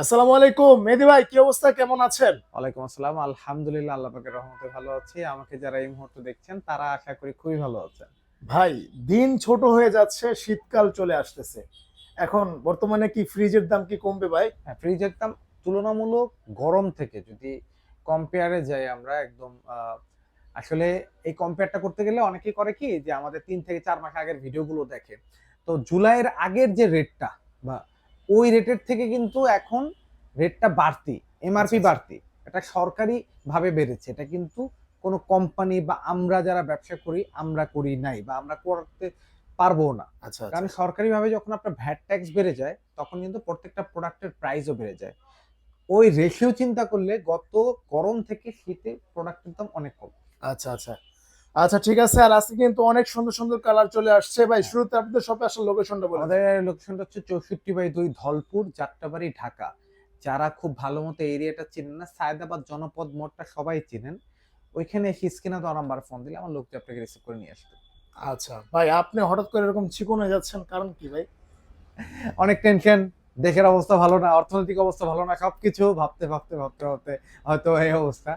আসসালামু আলাইকুম। মেহেদি ভাই কি অবস্থা? কেমন আছেন? ওয়ালাইকুম আসসালাম। আলহামদুলিল্লাহ আল্লাহ পাকের রহমতে ভালো আছি। আমাকে যারা এই মুহূর্তে দেখছেন তারা আশা করি খুবই ভালো আছেন। ভাই দিন ছোট হয়ে যাচ্ছে শীতকাল চলে আসতেছে। এখন বর্তমানে কি ফ্রিজের দাম কি কমবে ভাই? হ্যাঁ ফ্রিজের দাম তুলনামূলক গরম থেকে যদি কম্পেয়ারে যাই আমরা একদম আসলে এই কম্পেয়ারটা করতে গেলে অনেকেই করে কি যে আমাদের তিন থেকে চার মাস আগের ভিডিওগুলো দেখে। তো জুলাইয়ের আগের যে রেটটা বা ওই রেটের থেকে কিন্তু এখন রেটটা বাড়তি এমআরপি আচ্ছা, আচ্ছা। বাড়তি। এটা সরকারি ভাবে বেড়েছে এটা কিন্তু কোনো কোম্পানি বা আমরা যারা ব্যবসা করি আমরা করি নাই বা আমরা করতে পারব না। আচ্ছা কারণ সরকারিভাবে যখন আপনার ভ্যাট ট্যাক্স বেড়ে যায় তখন কিন্তু প্রত্যেকটা প্রোডাক্টের প্রাইসও বেড়ে যায়। ওই রেশিও চিন্তা করলে গত গরম থেকে শীতে প্রোডাক্টের দাম অনেক কম। আচ্ছা আচ্ছা। আচ্ছা ঠিক আছে আর আজকে কিন্তু অনেক সুন্দর সুন্দর কালার চলে আসছে। ভাই শুরুতে আপনাদের শপে আসার লোকেশনটা বলে আমাদের লোকেশনটা হচ্ছে চৌষট্টি বাই দুই ধলপুর যাত্রাবাড়ি ঢাকা। যারা খুব ভালো মতো এরিয়াটা চিনেন না সায়দাবাদ জনপদ মোড়টা সবাই চিনেন। ওইখানে এসে স্ক্রিনে তো নাম্বার ফোন দিলে আমার লোকটি আপনাকে রিসিভ করে নিয়ে আসবে। আচ্ছা ভাই আপনি হঠাৎ করে এরকম চিকন হয়ে যাচ্ছেন কারণ কি ভাই? অনেক টেনশন দেশের অবস্থা ভালো না অর্থনৈতিক অবস্থা ভালো না সবকিছু ভাবতে ভাবতে ভাবতে ভাবতে হয়তো এই অবস্থা।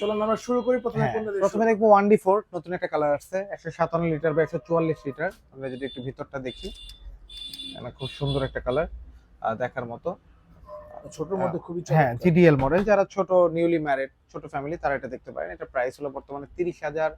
চলুন আমরা শুরু করি প্রথমে হ্যাঁ, প্রথমে দেখব ওয়ান ডি ফোর নতুন একটা কালার আসছে একশো সাতান্ন লিটার বা একশো চুয়াল্লিশ লিটার। আমরা যদি একটু ভিতরটা দেখি খুব সুন্দর একটা কালার দেখার মতো? ছোটর মধ্যে খুবই হ্যাঁ জিডিএল মডেল যারা ছোট নিউলি ম্যারিড ছোট ফ্যামিলি তারা এটা দেখতে পারেন। এটা প্রাইস হলো বর্তমানে তিরিশ হাজার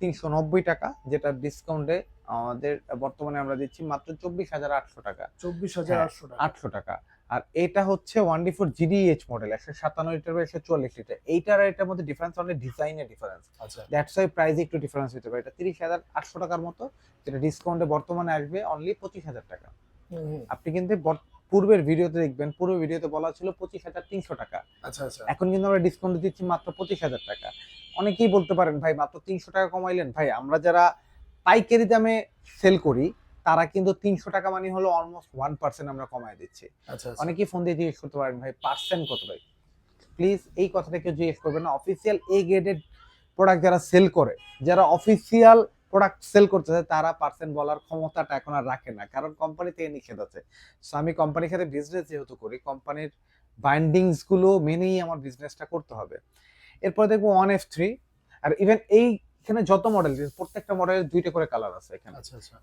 তিনশো নব্বই টাকা যেটা ডিসকাউন্টে আমাদের বর্তমানে আমরা দিচ্ছি মাত্র চব্বিশ হাজার আটশো টাকা। চব্বিশ হাজার হ্যাঁ, আটশো টাকা আটশো টাকা। আর এটা হচ্ছে one D four GDH model একশো সাতান্ন লিটার বা একশো চুয়াল্লিশ লিটার। এইটার আর এটার মধ্যে ডিফারেন্স অনেক ডিজাইনের ডিফারেন্স আচ্ছা। দ্যাটস ওয়াই প্রাইস একটু ডিফারেন্স হতে পারে। এটা তিরিশ হাজার আটশো টাকার মতো যেটা ডিসকাউন্টে বর্তমানে আসবে অনলি পঁচিশ হাজার টাকা। আপনি কিন্তু পূর্বের ভিডিওতে দেখবেন পূর্বের ভিডিওতে বলা ছিল পঁচিশ হাজার তিনশো টাকা। আচ্ছা আচ্ছা। এখন কিন্তু আমরা ডিসকাউন্ট দিচ্ছি মাত্র পঁচিশ হাজার টাকা। অনেকেই বলতে পারেন ভাই মাত্র তিনশো টাকা কমাইলেন। ভাই আমরা যারা পাইকারি দামে সেল করি তারা কিন্তু তিনশো টাকা মানে হলো অলমোস্ট ওয়ান পার্সেন্ট আমরা কমায় দিচ্ছি। আচ্ছা আচ্ছা। অনেকেই ফোন দিয়ে জিজ্ঞেস করতে পারেন ভাই পার্সেন্ট কত ভাই? প্লিজ এই কথাটা কেউ জিজ্ঞেস করবেন না। অফিসিয়াল এ গ্রেডেড প্রোডাক্ট যারা সেল করে যারা অফিসিয়াল প্রোডাক্ট সেল করতে চায় তারা পার্সেন্ট বলার ক্ষমতাটা এখন আর রাখে না। কারণ কোম্পানি থেকে নিষেধ আছে। সো আমি কোম্পানির সাথে বিজনেস যেহেতু করি কোম্পানির বাইন্ডিংসগুলো মেনেই আমার বিজনেসটা করতে হবে। এরপরে দেখব one F three R even এই এখানে যত মডেল প্রত্যেকটা মডেলের দুইটা করে কালার আছে এখানে।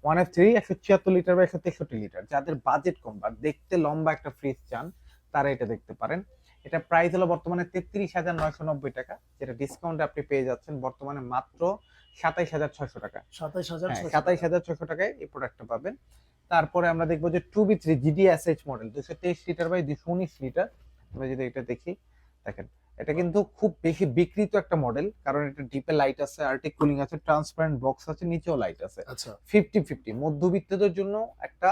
ওয়ান এফ থ্রি একশো ছিয়াত্তর লিটার বা একশো তেষট্টি লিটার যাদের বাজেট কম বা দেখতে লম্বা একটা ফ্রিজ চান তারা এটা দেখতে পারেন। এটা প্রাইস হলো বর্তমানে তেত্রিশ হাজার নয়শো নব্বই টাকা যেটা ডিসকাউন্টে আপনি পেয়ে যাচ্ছেন। বর্তমানে মাত্র সাতাইশ হাজার ছয়শো টাকা। সাতাইশ হাজার হ্যাঁ সাতাইশ হাজার ছয়শো টাকায় এই প্রোডাক্টটা পাবেন। তারপরে আমরা দেখব যে two B three GDSH model দুশো তেইশ লিটার বাই দুশো উনিশ লিটার আমরা যদি এটা দেখি দেখেন এটা কিন্তু খুব বেশি বিক্রিত একটা মডেল কারণ এটা ডিপে লাইট আছে আর্টিক কুলিং আছে ট্রান্সপারেন্ট বক্স আছে নিচেও লাইট আছে। আচ্ছা। ফিফটি ফিফটি মধ্যবিত্তদের জন্য একটা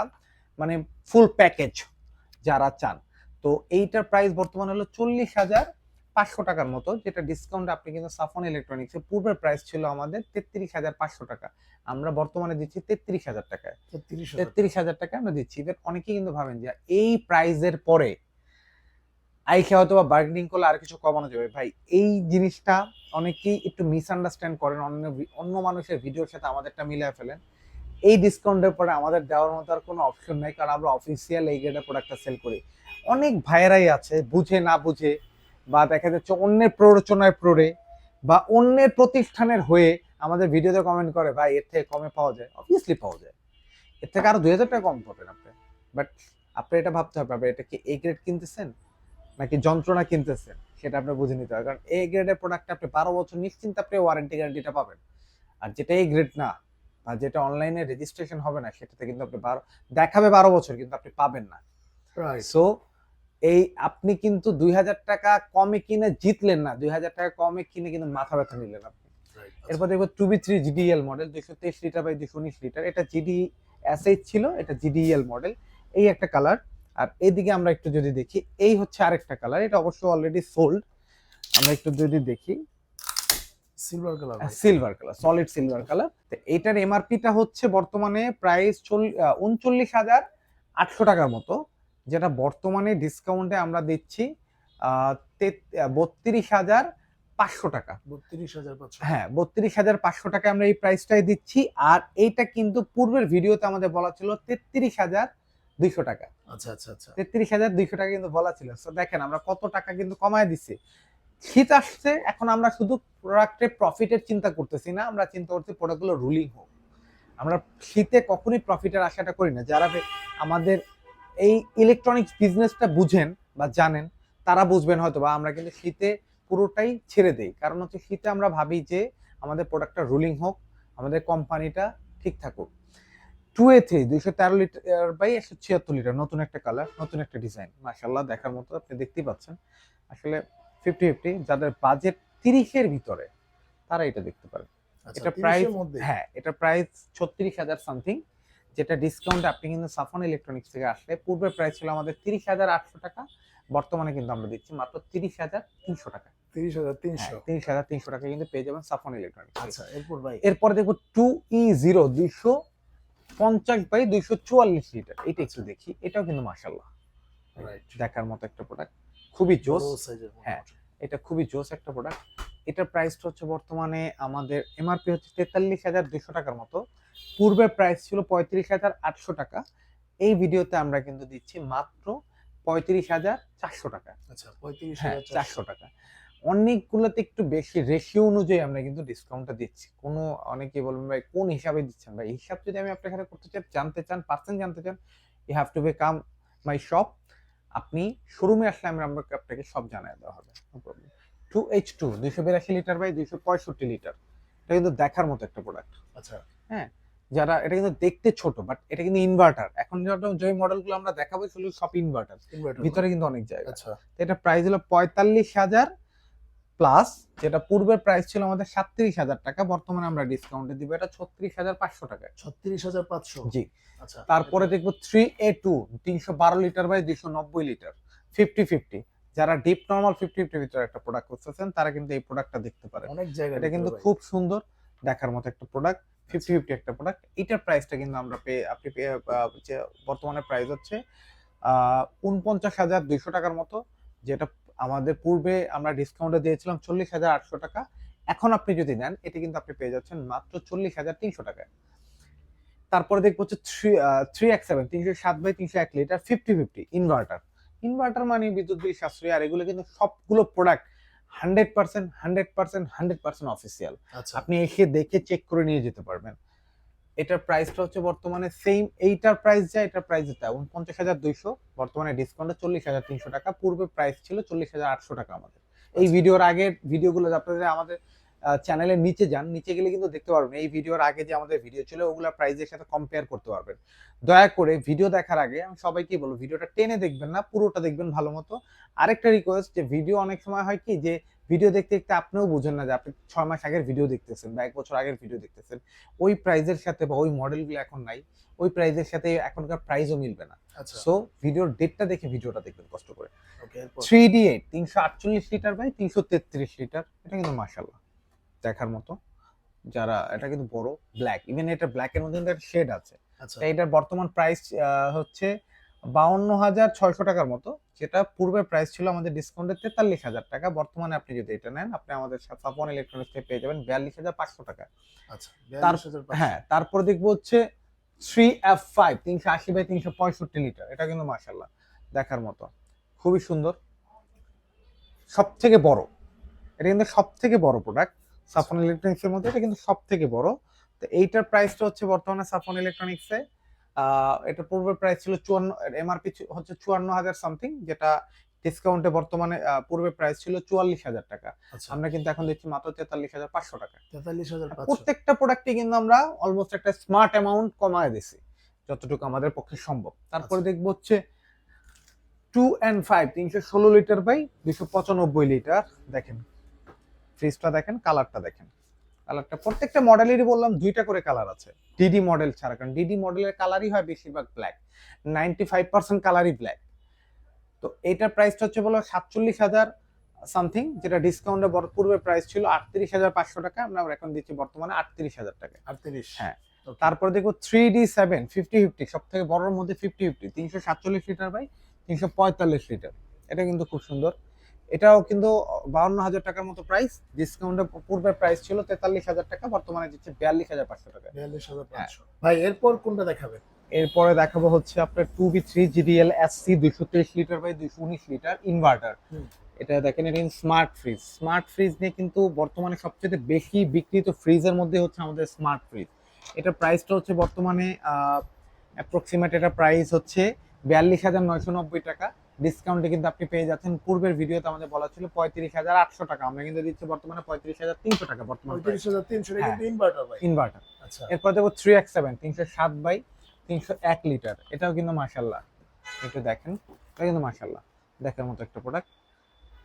মানে ফুল প্যাকেজ যারা চান। তো এইটার প্রাইস বর্তমানে হলো চল্লিশ হাজার পাঁচশো টাকার মতো যেটা ডিসকাউন্ট আপনি কিন্তু সাফন ইলেকট্রনিক্সের পূর্বের প্রাইস ছিল আমাদের তেত্রিশ হাজার পাঁচশো টাকা। আমরা বর্তমানে দিচ্ছি তেত্রিশ হাজার টাকায়। তেত্রিশ হাজার টাকা। আমরা দিচ্ছি। এবার অনেকেই কিন্তু ভাবেন যে এই প্রাইজের পরে আইকে হয়তো বা বার্গেনিং করলে আর কিছু কমানো যাবে। ভাই এই জিনিসটা অনেকেই একটু মিসআন্ডারস্ট্যান্ড করেন অন্য অন্য মানুষের ভিডিওর সাথে আমাদেরটা মিলিয়ে ফেলেন। এই ডিসকাউন্টের পরে আমাদের দেওয়ার মতো আর কোনো অপশন নাই কারণ আমরা অফিসিয়াল এই গ্রেডের প্রোডাক্টটা সেল করি। অনেক ভাইয়েরাই আছে বুঝে না বুঝে বা দেখা যাচ্ছে অন্যের প্ররোচনায় প্ররে বা অন্যের প্রতিষ্ঠানের হয়ে আমাদের ভিডিওতে কমেন্ট করে ভাই এর থেকে কমে পাওয়া যায়? অবভিয়াসলি পাওয়া যায়। এর থেকে আরও দুই হাজার টাকা কম পাবেন আপনি। বাট আপনি এটা ভাবতে হবে আপনি এটা কি এ গ্রেড কিনতেছেন? নাকি যন্ত্রণা কিনতেছেন? সেটা আপনি বুঝে নিতে হবে। কারণ এ গ্রেডের প্রোডাক্ট আপনি বারো বছর নিশ্চিন্তে আপনি ওয়ারেন্টি গ্যারান্টিটা পাবেন। আর যেটা এ গ্রেড না বা যেটা অনলাইনে রেজিস্ট্রেশন হবে না সেটাতে কিন্তু আপনি বারো দেখাবে বারো বছর কিন্তু আপনি পাবেন না। সো এই আপনি কিন্তু দুই হাজার টাকা কমে কিনে জিতলেন না। দুই হাজার টাকা কমে কিনে কিন্তু মাথা ব্যথা নিলেন আপনি। এরপর দেখব two B three GDL model দুশো তেইশ লিটার বাই দুশো উনিশ লিটার এটা জিডি এসএইচ ছিল এটা জিডিএল মডেল এই একটা কালার আর এদিকে আমরা একটু যদি দেখি এই হচ্ছে আরেকটা কালার এটা অবশ্য অলরেডি সোল্ড আমরা একটু যদি দেখি। Silver colour silver colour solid silver colour তো এইটার এমআরপিটা হচ্ছে বর্তমানে প্রাইস উনচল্লিশ হাজার আটশো টাকার মতো। যেটা বর্তমানে ডিসকাউন্টে আমরা দিচ্ছি বত্রিশ হাজার পাঁচশো টাকা। বত্রিশ হাজার পাঁচশো। হ্যাঁ বত্রিশ হাজার পাঁচশো টাকা আমরা এই প্রাইসটাই দিচ্ছি আর এইটা কিন্তু পূর্বের ভিডিওতে আমাদের বলা ছিল তেত্রিশ হাজার দুইশো টাকা। আচ্ছা আচ্ছা আচ্ছা। তেত্রিশ হাজার দুইশো টাকা কিন্তু বলা ছিল। তো দেখেন আমরা কত টাকা কিন্তু কমায় দিচ্ছি। শীত আসছে এখন আমরা শুধু প্রোডাক্টের প্রফিটের চিন্তা করতেছি না আমরা চিন্তা করছি প্রোডাক্টগুলো রুলিং হোক। আমরা শীতে কখনোই প্রফিটের আশাটা করি না। যারা আমাদের এই ইলেকট্রনিক্স বিজনেসটা বুঝেন বা জানেন তারা বুঝবেন হয়তো বা আমরা কিন্তু শীতে পুরোটাই ছেড়ে দেই। কারণ হচ্ছে শীতে আমরা ভাবি যে আমাদের প্রোডাক্টটা রুলিং হোক আমাদের কোম্পানিটা ঠিক থাকুক। টু এ থ্রি দুইশো তেরো লিটার বাই একশো ছিয়াত্তর লিটার নতুন একটা কালার নতুন একটা ডিজাইন মাসাল্লাহ দেখার মতো আপনি দেখতেই পাচ্ছেন। আসলে ফিফটি ফিফটি যাদের বাজেট তিরিশের ভিতরে তারা এটা দেখতে পারেন। আচ্ছা, এটা প্রাইস মধ্যে? হ্যাঁ এটা প্রাইস ছত্রিশ হাজার সামথিং যেটা ডিসকাউন্ট আপনি কিন্তু সাফন ইলেকট্রনিক্স থেকে আসলে পূর্বে প্রাইস ছিল আমাদের তিরিশ হাজার আটশো টাকা বর্তমানে কিন্তু আমরা দিচ্ছি মাত্র তিরিশ হাজার তিনশো টাকা। তিরিশ হাজার হ্যাঁ তিনশো তিরিশ হাজার তিনশো টাকা কিন্তু পেয়ে যাবেন সাফন ইলেকট্রনিক্স আচ্ছা এরপর ভাই। এরপরে দেখব টু ই জিরো দুইশো পঞ্চাশ বাই দুইশো চুয়াল্লিশ লিটার এটা একটু দেখি এটাও কিন্তু মাসাল্লাহ দেখার মতো একটা প্রোডাক্ট খুবই জোস। হ্যাঁ। এটা খুবই জোস একটা প্রোডাক্ট এটার প্রাইসটা হচ্ছে বর্তমানে আমাদের এমআরপি হচ্ছে তেতাল্লিশ হাজার দুশো টাকার মতো। পূর্বে প্রাইস ছিল পঁয়ত্রিশ হাজার আটশো টাকা। এই ভিডিওতে আমরা কিন্তু দিচ্ছি মাত্র পঁয়ত্রিশ হাজার চারশো টাকা। আচ্ছা পঁয়ত্রিশ হ্যাঁ হাজার চারশো। টাকা। অনেকগুলোতে একটু বেশি রেশিও অনুযায়ী আমরা কিন্তু ডিসকাউন্টটা দিচ্ছি। কোনো অনেকে বলবেন ভাই কোন হিসাবে দিচ্ছেন? ভাই হিসাব যদি আমি আপনার এখানে করতে চাই জানতে চান পার্সেন্ট জানতে চান you have to become my shop আপনি শোরুমে আসলে আমরা আমরা আপনাকে সব জানিয়ে দেওয়া হবে। টু এইচ টু দুইশো বিরাশি লিটার বাই দুইশো পঁয়ষট্টি লিটার। এটা কিন্তু দেখার মতো একটা প্রোডাক্ট আচ্ছা। যারা এটা কিন্তু দেখতে ছোট বাট এটা কিন্তু ইনভার্টার এখন যে মডেলগুলো আমরা দেখাবো সেগুলো সব ইনভার্টার ভিতরে কিন্তু অনেক জায়গা। আচ্ছা। এটা প্রাইস হলো পঁয়তাল্লিশ হাজার প্লাস যেটা পূর্বের প্রাইস ছিল আমাদের সাতত্রিশ হাজার টাকা বর্তমানে আমরা ডিসকাউন্টে দিব এটা ছত্রিশ হাজার পাঁচশো টাকা। ছত্রিশ হাজার পাঁচশো। জি। আচ্ছা। তারপরে দেখব থ্রি এ টু তিনশো বারো লিটার বাই দুইশো নব্বই লিটার ফিফটি ফিফটি যারা ডিপ নর্মাল ফিফটি ফিফটি ভিতরে একটা প্রোডাক্ট করতেছেন তারা কিন্তু এই প্রোডাক্টটা দেখতে পারে অনেক জায়গা এটা কিন্তু খুব সুন্দর দেখার মতো একটা প্রোডাক্ট ফিফটি ফিফটি একটা প্রোডাক্ট এটার প্রাইসটা কিন্তু আমরা পেয়ে আপনি যে বর্তমানে প্রাইস হচ্ছে উনপঞ্চাশ হাজার দুইশো টাকার মতো, যেটা আমাদের পূর্বে আমরা ডিসকাউন্টে দিয়েছিলাম চল্লিশ হাজার আটশো টাকা। এখন আপনি যদি নেন, এটি কিন্তু আপনি পেয়ে যাচ্ছেন মাত্র চল্লিশ হাজার তিনশো টাকায় তারপরে দেখব হচ্ছে থ্রি থ্রি এক সেভেন তিনশো সাত বাই তিনশো এক litre fifty fifty inverter inverter মানে বিদ্যুৎ বিল সাশ্রয়ী, আর এগুলো কিন্তু সবগুলো product hundred percent hundred percent hundred percent official আচ্ছা। আপনি এসে দেখে চেক করে নিয়ে যেতে পারবেন। এটার প্রাইসটা হচ্ছে বর্তমানে সেম এইটার প্রাইস যা এটার প্রাইস যেটা। উনপঞ্চাশ হাজার দুইশো বর্তমানে ডিসকাউন্টটা চল্লিশ হাজার তিনশো টাকা। পূর্বে প্রাইস ছিল চল্লিশ হাজার আটশো টাকা আমাদের। এই ভিডিওর আগের ভিডিওগুলো আপনাদের আমাদের চ্যানেলের নিচে যান নিচে গেলে কিন্তু দেখতে পারবেন এই ভিডিওর আগে যে আমাদের ভিডিও ছিল ওগুলো প্রাইসের সাথে কম্পেয়ার করতে পারবেন। দয়া করে ভিডিও দেখার আগে আমি সবাইকে বলব ভিডিওটা টেনে দেখবেন না পুরোটা দেখবেন ভালো মতো। আরেকটা রিকোয়েস্ট যে ভিডিও অনেক সময় হয় কি যে ভিডিও দেখতে দেখতে আপনিও বুঝেন না যে আপনি ছয় মাস আগের ভিডিও দেখতেছেন বা এক বছর আগের ভিডিও দেখতেছেন। ওই প্রাইজের সাথে বা ওই মডেলগুলো এখন নাই ওই প্রাইজের সাথে এখনকার প্রাইজও মিলবে না। আচ্ছা। সো ভিডিওর ডেটটা দেখে ভিডিওটা দেখবেন কষ্ট করে। থ্রি ডি এইট তিনশো আটচল্লিশ লিটার বাই তিনশো তেত্রিশ লিটার এটা কিন্তু মাসাল্লাহ দেখার মতো। যারা এটা কিন্তু বড় ব্ল্যাক ইভেন এটা ব্ল্যাকের মধ্যে একটা শেড আছে। আচ্ছা। এটার বর্তমান প্রাইস হচ্ছে বাউন্ন হাজার ছয়শো টাকার মতো যেটা পূর্বে প্রাইস ছিল আমাদের ডিসকাউন্টে তেতাল্লিশ হাজার টাকা। বর্তমানে আপনি যদি এটা নেন আপনি আমাদের সাপন ইলেকট্রনিক্স থেকে পেয়ে যাবেন বিয়াল্লিশ হাজার পাঁচশো টাকা। আচ্ছা 42,500 হ্যাঁ তারপর দেখব হচ্ছে থ্রি এফ ফাইভ তিনশো আশি বাই তিনশো পঁয়ষট্টি লিটার এটা কিন্তু মাসাল্লাহ দেখার মতো। খুবই সুন্দর। সব থেকে বড়। এটা কিন্তু সব থেকে বড় প্রোডাক্ট সাফন ইলেকট্রনিক্সের মধ্যে এটা কিন্তু সব থেকে বড়। তো এইটার প্রাইসটা হচ্ছে বর্তমানে সাফন ইলেকট্রনিক্সে এটা পূর্বের প্রাইস ছিল চুয়ান্ন এমআরপি হচ্ছে চুয়ান্ন হাজার সামথিং যেটা ডিসকাউন্টে বর্তমানে পূর্বে প্রাইস ছিল চুয়াল্লিশ হাজার টাকা। আচ্ছা। আমরা কিন্তু এখন দিচ্ছি মাত্র তেতাল্লিশ হাজার পাঁচশো টাকা। তেতাল্লিশ হাজার প্রত্যেকটা প্রোডাক্টে কিন্তু আমরা অলমোস্ট একটা স্মার্ট অ্যামাউন্ট কমায় দিছি যতটুকু আমাদের পক্ষে সম্ভব। তারপরে আচ্ছা। দেখব হচ্ছে টু অ্যান্ড ফাইভ তিনশো ষোলো লিটার বাই দুশো পঁচানব্বই লিটার দেখেন। ফ্রিজটা দেখেন কালারটা দেখেন। কালারটা প্রত্যেকটা মডেলেরই বললাম দুইটা করে কালার আছে। ডিডি মডেল ছাড়া কারণ ডিডি মডেলের কালারই হয় বেশিরভাগ ব্ল্যাক নাইনটি ফাইভ পার্সেন্ট কালারই ব্ল্যাক তো এইটার প্রাইসটা হচ্ছে বলো সাতচল্লিশ হাজার সামথিং যেটা ডিসকাউন্টে পূর্বে প্রাইস ছিল আটত্রিশ হাজার পাঁচশো টাকা আমরা এখন দিচ্ছি বর্তমানে আটত্রিশ হাজার টাকা আটত্রিশ। হ্যাঁ। তারপরে দেখো three D seven fifty fifty সব থেকে বড়োর মধ্যে ফিফটি ফিফটি তিনশো সাতচল্লিশ লিটার বাই তিনশো পঁয়তাল্লিশ লিটার এটা কিন্তু খুব সুন্দর। এটাও কিন্তু বাউন্ন হাজার টাকার মতো প্রাইস ডিসকাউন্টে পূর্বের প্রাইস ছিল তেতাল্লিশ হাজার টাকা বর্তমানে দিচ্ছে বিয়াল্লিশ হাজার পাঁচশো টাকা। বিয়াল্লিশ হাজার। পাঁচশো। ভাই এরপর কোনটা দেখাবেন? এরপরে দেখাবো হচ্ছে আপনার two B three GDL SC দুইশো তেইশ লিটার বাই দুইশো উনিশ লিটার ইনভার্টার এটা দেখেন এটা স্মার্ট ফ্রিজ স্মার্ট ফ্রিজ নিয়ে কিন্তু বর্তমানে সবচেয়ে বেশি বিক্রিত ফ্রিজের মধ্যে হচ্ছে আমাদের স্মার্ট ফ্রিজ এটা প্রাইসটা হচ্ছে বর্তমানে অ্যাপ্রক্সিমেট এটা প্রাইস হচ্ছে বিয়াল্লিশ হাজার নয়শো নব্বই টাকা। ডিসকাউন্টে কিন্তু আপনি পেয়ে যাচ্ছেন। পূর্বের ভিডিওতে আমাদের বলা ছিল পঁয়ত্রিশ হাজার আটশো টাকা। আমরা কিন্তু দিচ্ছি বর্তমানে পঁয়ত্রিশ হাজার তিনশো টাকা বর্তমানে পঁয়ত্রিশ হাজার তিনশো হ্যাঁ। ইনভার্টার ভাই। ইনভার্টার আচ্ছা। এরপর দেখো থ্রি এক্স সেভেন তিনশো সাত বাই তিনশো এক লিটার এটাও কিন্তু মাসাল্লাহ একটু দেখেন। এটা কিন্তু মাসাল্লাহ দেখার মতো একটা প্রোডাক্ট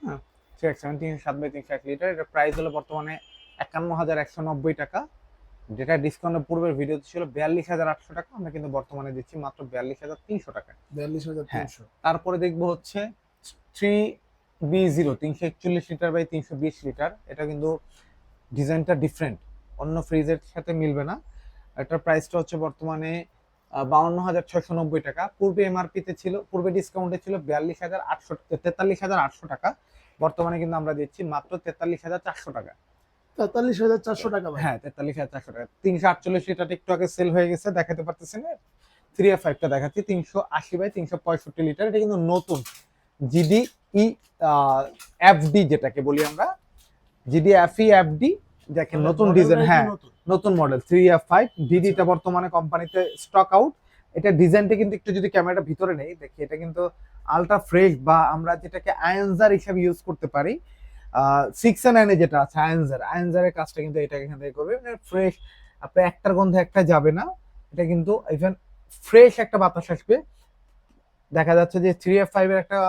হ্যাঁ। থ্রি এক্স সেভেন তিনশো সাত বাই তিনশো এক লিটার এটার প্রাইস হলো বর্তমানে একান্ন হাজার একশো নব্বই টাকা। যেটা ডিসকাউন্টের পূর্বের ভিডিওতে ছিল বিয়াল্লিশ হাজার আটশো টাকা আমরা কিন্তু বর্তমানে দিচ্ছি মাত্র বিয়াল্লিশ হাজার তিনশো টাকা বিয়াল্লিশ হাজার হ্যাঁ। তিনশো। তারপরে দেখব হচ্ছে থ্রি বি জিরো তিনশো একচল্লিশ লিটার বাই তিনশো বিশ লিটার। এটা কিন্তু ডিজাইনটা ডিফারেন্ট অন্য ফ্রিজের সাথে মিলবে না। এটার প্রাইসটা হচ্ছে বর্তমানে বাউন্ন হাজার ছয়শো নব্বই টাকা। পূর্বে এমআরপিতে ছিল পূর্বে ডিসকাউন্টে ছিল বিয়াল্লিশ হাজার আটশো তেতাল্লিশ হাজার আটশো টাকা। বর্তমানে কিন্তু আমরা দিচ্ছি মাত্র তেতাল্লিশ হাজার চারশো টাকা। তেতাল্লিশ হাজার চারশো টাকা হ্যাঁ তেতাল্লিশ হাজার চারশো টাকা। তিনশো আটচল্লিশ লিটারটা একটু আগে সেল হয়ে গেছে দেখাতে পারতেছি না। থ্রি এফ ফাইভটা দেখাচ্ছি তিনশো আশি বাই তিনশো পঁয়ষট্টি লিটার। এটা কিন্তু নতুন জিডি ই এফডি যেটাকে বলি আমরা। জিডি এফই এফডি দেখেন মানে নতুন ডিজাইন হ্যাঁ নতুন। নতুন মডেল থ্রি এফ ফাইভ ডিডিটা বর্তমানে কোম্পানিতে স্টক আউট এটা ডিজাইনটা কিন্তু একটু যদি ক্যামেরাটা ভিতরে নেই দেখি এটা কিন্তু আলট্রা ফ্রেশ বা আমরা যেটাকে আয়েনজার হিসাবে ইউজ করতে পারি। সিক্স নাইনে যেটা আছে আয়েনজার আয়েনজারের কাজটা কিন্তু এটা এখান থেকে করবে। মানে ফ্রেশ আপনার একটার গন্ধে একটা যাবে না। এটা কিন্তু ইভেন ফ্রেশ একটা বাতাস আসবে। দেখা যাচ্ছে যে থ্রি এফ ফাইভ এর একটা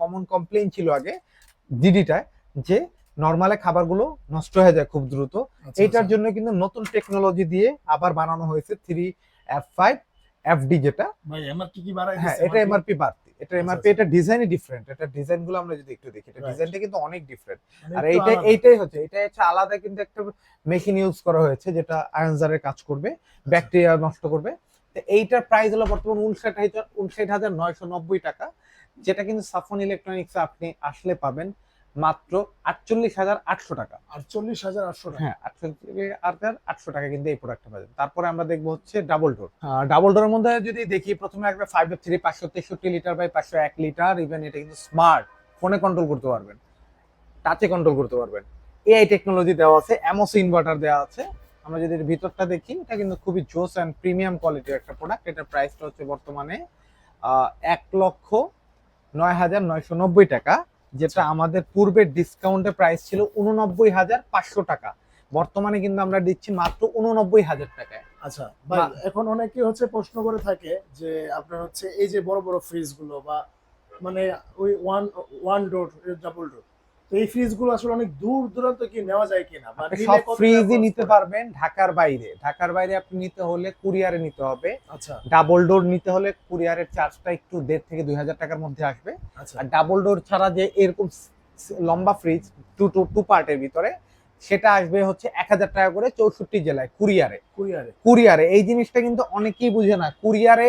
কমন কমপ্লেন ছিল আগে ডিডিটায় যে নর্মালে খাবারগুলো নষ্ট হয়ে যায় খুব দ্রুত। আচ্ছা, এইটার আচ্ছা। জন্য কিন্তু নতুন টেকনোলজি দিয়ে আবার বানানো হয়েছে থ্রি এফ ফাইভ এফডি যেটা। হ্যাঁ এটা? এমআরপি বাড়তি। এটা আচ্ছা, এমআরপি আচ্ছা। এটা ডিজাইনই ডিফারেন্ট এটা ডিজাইনগুলো আমরা যদি একটু দেখি এটা ডিজাইনটা কিন্তু অনেক ডিফারেন্ট মানে আর এইটা এইটাই হচ্ছে এটা হচ্ছে আলাদা কিন্তু একটা মেশিন ইউজ করা হয়েছে যেটা আয়নজারের কাজ করবে আচ্ছা। ব্যাকটেরিয়া নষ্ট করবে। তো এইটার প্রাইস হলো বর্তমান উনষাট হাজার উনষাট হাজার নয়শো নব্বই টাকা যেটা কিন্তু সাফন ইলেকট্রনিক্স আপনি আসলে পাবেন। মাত্র আটচল্লিশ হাজার আটশো টাকা। আটচল্লিশ হাজার আটশো টাকা। হ্যাঁ আটচল্লিশ হাজার আটশো টাকা কিন্তু এই প্রোডাক্টটা পাবেন তারপরে আমরা দেখব হচ্ছে ডাবল ডোর ডাবল ডোরের মধ্যে যদি দেখি প্রথমে আসবে ফাইভ থ্রি পাঁচশো তেষট্টি লিটার বাই পাঁচশো এক লিটার ইভেন এটা কিন্তু স্মার্ট ফোনে কন্ট্রোল করতে পারবেন টাচে কন্ট্রোল করতে পারবেন। এআই টেকনোলজি দেওয়া আছে এমওসি ইনভার্টার দেওয়া আছে। আমরা যদি ভিতরটা দেখি এটা কিন্তু খুবই জোস অ্যান্ড প্রিমিয়াম কোয়ালিটির একটা প্রোডাক্ট এটার প্রাইসটা হচ্ছে বর্তমানে এক লক্ষ নয় হাজার নয়শো নব্বই টাকা। যেটা আমাদের পূর্বে ডিসকাউন্টে প্রাইস ছিল উননব্বই হাজার পাঁচশো টাকা। বর্তমানে কিন্তু আমরা দিচ্ছি মাত্র উননব্বই হাজার টাকায়। আচ্ছা ভাই বা- এখন অনেকে হচ্ছে প্রশ্ন করে থাকে যে আপনার হচ্ছে এই যে বড় বড় ফ্রিজগুলো বা মানে ওই one one door double door তো এই ফ্রিজগুলো আসলে অনেক দূর দূরান্ত কি নেওয়া যায় কিনা? সব ফ্রিজই নিতে পারবেন ঢাকার বাইরে। ঢাকার বাইরে আপনি নিতে হলে কুরিয়ারে নিতে হবে। আচ্ছা। ডাবল ডোর নিতে হলে কুরিয়ারের চার্জটা একটু দেড় থেকে দুই হাজার টাকার মধ্যে আসবে। আচ্ছা। আর ডাবল ডোর ছাড়া যে এরকম লম্বা ফ্রিজ টু টু টু পার্টের ভিতরে সেটা আসবে হচ্ছে এক হাজার টাকা করে চৌষট্টি জেলায় কুরিয়ারে। কুরিয়ারে। কুরিয়ারে। এই জিনিসটা কিন্তু অনেকেই বুঝে না। কুরিয়ারে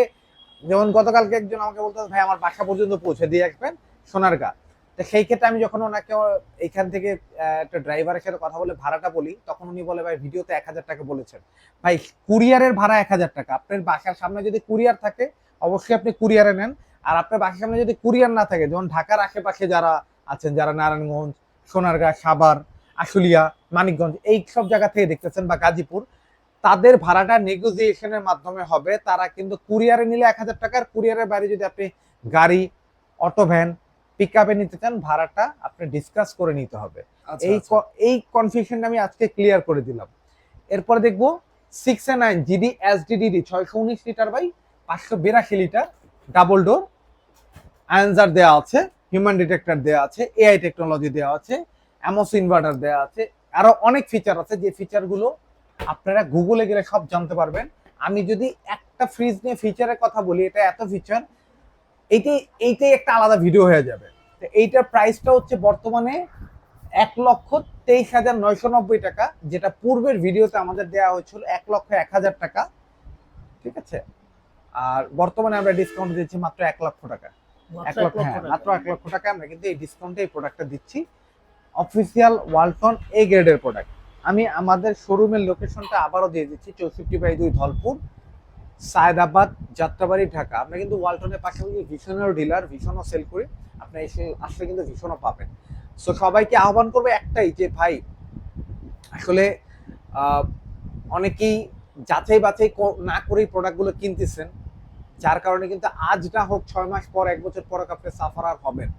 যেমন গতকালকে একজন আমাকে বলতো ভাই আমার বাসা পর্যন্ত পৌঁছে দিয়ে আসবেন সোনারগা। তো সেই ক্ষেত্রে আমি যখন ওনাকে এইখান থেকে একটা ড্রাইভারের সাথে কথা বলে ভাড়াটা বলি, তখন উনি বলে, ভাই, ভিডিওতে এক হাজার টাকা বলেছেন। ভাই, কুরিয়ারের ভাড়া এক হাজার টাকা। আপনার বাসার সামনে যদি কুরিয়ার থাকে, অবশ্যই আপনি কুরিয়ারে নেন। আর আপনার বাসার সামনে যদি কুরিয়ার না থাকে, যেমন ঢাকার আশেপাশে যারা আছেন, যারা নারায়ণগঞ্জ, সোনারগাঁ, সাভার, আশুলিয়া, মানিকগঞ্জ, এই সব জায়গা থেকে দেখতেছেন বা গাজীপুর, তাদের ভাড়াটা নেগোসিয়েশনের মাধ্যমে হবে। তারা কিন্তু কুরিয়ারে নিলে এক হাজার টাকার কুরিয়ারের বাইরে যদি আপনি গাড়ি, অটো ভ্যান পিক আপে নিতে চান ভাড়াটা আপনি ডিসকাস করে নিতে হবে। আচ্ছা এই আচ্ছা। এই কনফিউশনটা আমি আজকে ক্লিয়ার করে দিলাম। এরপরে দেখব six A nine GD S DD ছয়শো উনিশ লিটার বাই পাঁচশো বিরাশি লিটার ডাবল ডোর আনসার দেওয়া আছে হিউম্যান ডিটেক্টর দেওয়া আছে এআই টেকনোলজি দেওয়া আছে অ্যামোস ইনভার্টার দেওয়া আছে আরও অনেক ফিচার আছে। যে ফিচারগুলো আপনারা গুগলে গেলে সব জানতে পারবেন। আমি যদি একটা ফ্রিজ নিয়ে ফিচারের কথা বলি এটা এত ফিচার এইটাই এইটাই একটা আলাদা ভিডিও হয়ে যাবে। তো এইটার প্রাইসটা হচ্ছে বর্তমানে এক লক্ষ তেইশ হাজার নয়শো নব্বই টাকা যেটা পূর্বের ভিডিওতে আমাদের দেওয়া হয়েছিল এক লক্ষ এক হাজার টাকা। ঠিক আছে? আর বর্তমানে আমরা ডিসকাউন্ট দিচ্ছি মাত্র এক লক্ষ টাকা। এক লক্ষ হ্যাঁ মাত্র এক লক্ষ টাকা আমরা কিন্তু এই ডিসকাউন্টে এই প্রোডাক্টটা দিচ্ছি। অফিসিয়াল ওয়ালটন এ গ্রেডের প্রোডাক্ট আমি আমাদের শোরুমের লোকেশনটা আবারও দিয়ে দিচ্ছি চৌষট্টি বাই দুই ধলপুর। সায়দাবাদ যাত্রাবাড়ি, ঢাকা। আমরা কিন্তু ওয়ালটনের পাশাপাশি ভীষণের ডিলার ভীষণও সেল করি। আপনি এসে আসলে কিন্তু ভীষণও পাবেন। সো সবাইকে আহ্বান করবে একটাই যে, ভাই, আসলে অনেকেই যাচাই বাছাই না করেই প্রোডাক্টগুলো কিনতেছেন, যার কারণে কিন্তু আজ না হোক ছয় মাস পর, এক বছর পর আপনি সাফার আর হবেন।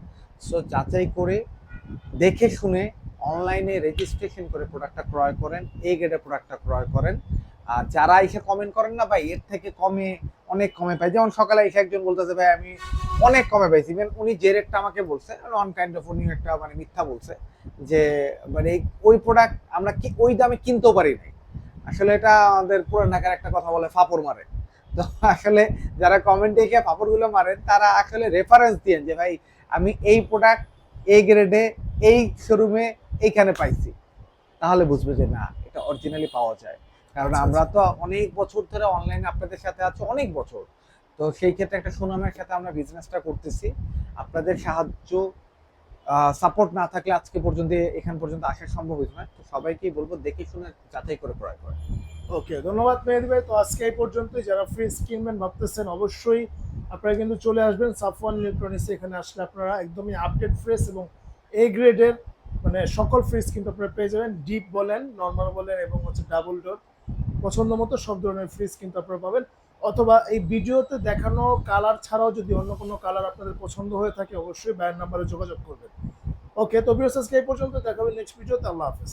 সো যাচাই করে, দেখে শুনে অনলাইনে রেজিস্ট্রেশন করে প্রোডাক্টটা ক্রয় করেন এই গ্রেডের প্রোডাক্টটা ক্রয় করেন। আর যারা এসে কমেন্ট করেন না ভাই, এর থেকে কমে, অনেক কমে পাই। যেমন সকালে এসে একজন বলতেছে, ভাই, আমি অনেক কমে পাইছি। ইভেন উনি যে রেটটা আমাকে বলছে অন কাইন্ড অফ উনি একটা মানে মিথ্যা বলছে, যে মানে ওই প্রোডাক্ট আমরা কি, ওই দামে কিনতেও পারি নাই। আসলে এটা আমাদের পুরান ঢাকার একটা কথা বলে, ফাপড় মারে। তো আসলে যারা কমেন্টে গিয়ে ফাপড়গুলো মারেন, তারা আসলে রেফারেন্স দিয়েন যে, ভাই, আমি এই প্রোডাক্ট এই গ্রেডে এই শোরুমে এইখানে পাইছি। তাহলে বুঝবে যে, না, এটা অরিজিনালি পাওয়া যায়। কারণ আচ্ছা, আমরা তো অনেক বছর ধরে অনলাইনে আপনাদের সাথে আছি অনেক বছর। তো সেই ক্ষেত্রে একটা সুনামের সাথে আমরা বিজনেসটা করতেছি। আপনাদের সাহায্য সাপোর্ট না থাকলে আজকে পর্যন্ত এখান পর্যন্ত আসা সম্ভব হইতো না। তো সবাইকেই বলব দেখে শুনে যাচাই করে ক্রয় করে ওকে ধন্যবাদ মেহেদি ভাই। তো আজকে এই পর্যন্তই। যারা ফ্রিজ কিনবেন ভাবতেছেন অবশ্যই আপনারা কিন্তু চলে আসবেন। সাফওয়ান ইলেকট্রনিক্স এখানে আসলে আপনারা একদমই আপডেট ফ্রেশ এবং এ গ্রেডের মানে সকল ফ্রিজ কিন্তু আপনারা পেয়ে যাবেন। ডিপ বলেন নর্মাল বলেন এবং হচ্ছে ডাবল ডোর পছন্দ মতো সব ধরনের ফ্রিজ কিন্তু আপনারা পাবেন। অথবা এই ভিডিওতে দেখানো কালার ছাড়াও যদি অন্য কোনো কালার আপনাদের পছন্দ হয়ে থাকে, অবশ্যই ব্যান্ড নাম্বারে যোগাযোগ করবেন। ওকে তো ভিউয়ার্স আজকে এই পর্যন্ত। দেখাবেন নেক্সট ভিডিওতে আল্লাহ হাফেজ।